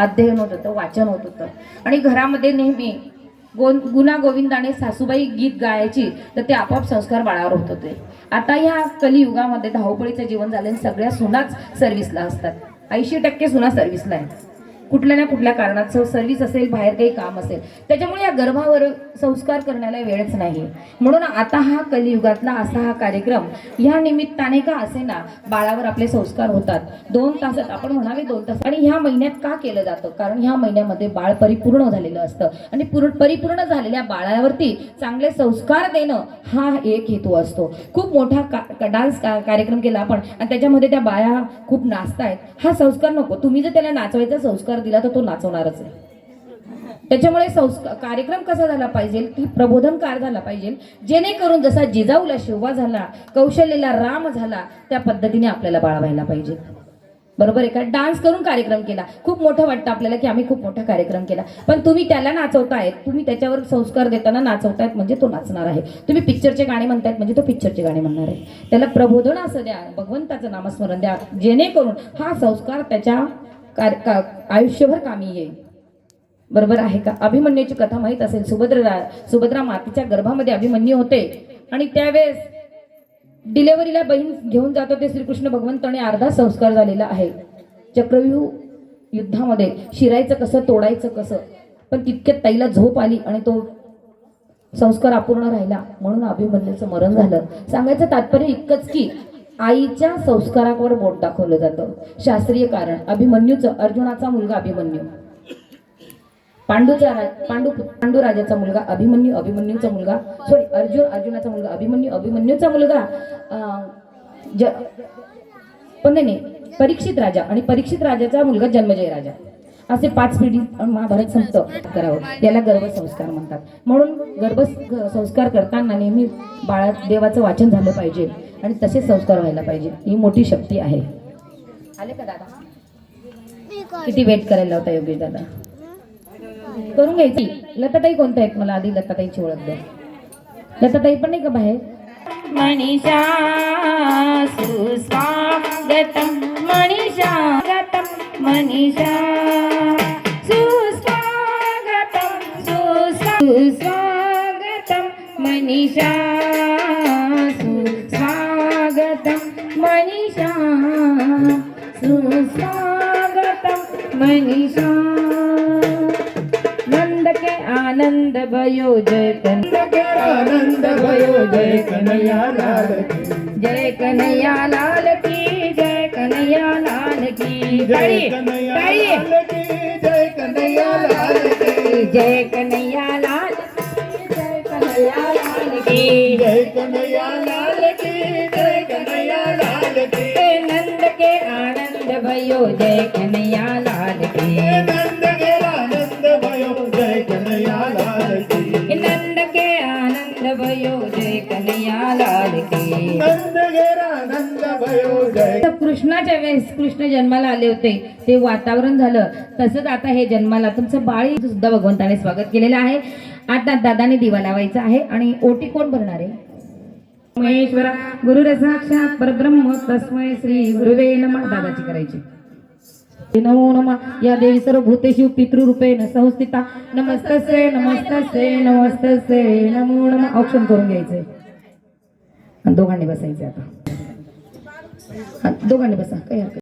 अध्ययन होत होतं वाचन होत होतं. आणि घरामध्ये नेहमी गो गुना गोविंदाने सासूबाई गीत गायची तर ते आपोआप संस्कार बाळावर होत होते. आता ह्या कलियुगामध्ये धावपळीचं जीवन झालं आणि सगळ्या सुनाच सर्व्हिसला असतात. ऐंशी टक्के सुना सर्व्हिसला आहेत. कुठल्या ना कुठल्या कारणात सर्व्हिस असेल बाहेर काही काम असेल. त्याच्यामुळे या गर्भावर संस्कार करण्याला वेळच नाही. म्हणून आता हा कलियुगातला असा हा कार्यक्रम ह्या निमित्ताने का असे ना बाळावर आपले संस्कार होतात. दोन तासात आपण म्हणावे दोन तास. आणि ह्या महिन्यात का केलं जातं? कारण ह्या महिन्यामध्ये बाळ परिपूर्ण झालेलं असतं. आणि पूर्ण परिपूर्ण झालेल्या बाळावरती चांगले संस्कार देणं हा एक हेतू असतो. खूप मोठा का डान्स का कार्यक्रम केला आपण आणि त्याच्यामध्ये त्या बाया खूप नाचतायत. हा संस्कार नको. तुम्ही जर त्याला नाचवायचा संस्कार दिला तर तो नाचवणारच आहे. त्याच्यामुळे संस्कार कार्यक्रम कसा झाला पाहिजे की प्रबोधनकार झाला पाहिजे. जेणेकरून जसा जिजाऊला शिवबा झाला कौशल्यला राम झाला त्या पद्धतीने आपल्याला बाळवायला पाहिजे. बरोबर आहे का? डान्स करून कार्यक्रम केला. खूप मोठं वाटतं आपल्याला की आम्ही खूप मोठा कार्यक्रम केला. पण तुम्ही त्याला नाचवतायत तुम्ही त्याच्यावर संस्कार देताना नाचवतायत म्हणजे तो नाचणार आहे. तुम्ही पिक्चरचे गाणे म्हणतायत म्हणजे तो पिक्चरचे गाणे म्हणणार आहे. त्याला प्रबोधन असं द्या भगवंताचं नामस्मरण द्या जेणेकरून हा संस्कार त्याच्या कार- का- आयुष्यभर कामी येईल. बरोबर आहे का? अभिमन्यूची कथा माहीत असेल. सुभद्रा सुभद्रा मातेच्या गर्भामध्ये अभिमन्यू होते आणि त्यावेळेस डिलेव्हरीला बहीण घेऊन जात होते. श्रीकृष्ण भगवंताने अर्धा संस्कार झालेला आहे. चक्रव्यूह युद्धामध्ये शिरायचं कसं तोडायचं कसं? पण तितक्यात ताईला झोप आली आणि तो संस्कार अपूर्ण राहिला. म्हणून अभिमन्यूचं मरण झालं. सांगायचं तात्पर्य इतकंच की आईच्या संस्कारावर बोट दाखवलं जातं. शास्त्रीय कारण अभिमन्यूचं अर्जुनाचा मुलगा अभिमन्यू. पांडूचा पांडू पांडू राजाचा मुलगा अभिमन्यू अभिमन्यूचा मुलगा सॉरी अर्जुन अर्जुनाचा मुलगा अभिमन्यू अभिमन्यूचा मुलगा ज पण नाही नाही, परीक्षित राजा आणि परीक्षित राजाचा मुलगा जन्मजय राजा. असे पाच पिढी महाभारत संपत करावं. याला गर्भसंस्कार म्हणतात. म्हणून गर्भ संस्कार करताना नेहमी बाळा देवाचं वाचन झालं पाहिजे. आणि तसेच संस्कार व्हायला पाहिजे. ही मोठी शक्ती आहे. आले का दादा? किती वेट करायला होता योगेश दादा? करून घ्यायची. लताताई कोणत्या आहेत? मला आधी लताताईची ओळख द्या. लताताई पण नाही का बाहेर? मनीषा सुस्वागतम मनीषा गतम मनीषा. सुस्वागतम सुस्वागतम मनीषा. मनीषा। नंद के आनंद भयो जय कन के आनंद भयो जय कन्हैया लाल की। जय कन्हैया लाल की जय कन्हैया लाल की। जय कन्हैया. लाल की जय कन्हैया लाल की। जय कन्हैया लाल जय कन्हैया लाल की। जय कन्हैया लाल की जय कन्हैया लाल की के। भयो जय कन्हैया लाल की। नंद के आनंद भयो जय कन्हैया लाल की। नंद के आनंद भयो जय कन्हैया लाल की। नंद के आनंद भयो जय। कृष्णाच्या वेळेस कृष्ण जन्माला आले होते ते वातावरण झालं. तसंच आता हे जन्माला तुमचं बाळी सुद्धा भगवंताने स्वागत केलेलं आहे. आता दादाने दिवा लावायचा आहे आणि ओटी कोण भरणार आहे? महेश्वर गुरुर साक्षात परब्रह्म तस्मय श्री गुरुवे नमः दादाची करायची. नमो नमः. या देवी सर्व भूतेषु पितृरूपेण संस्थिता. नमस्तसे नमस्तसे नमस्तसे नमो नमः. औक्षण करून घ्यायचंय दोघांनी बसायचे आता. दोघांनी बसा. काही हरकत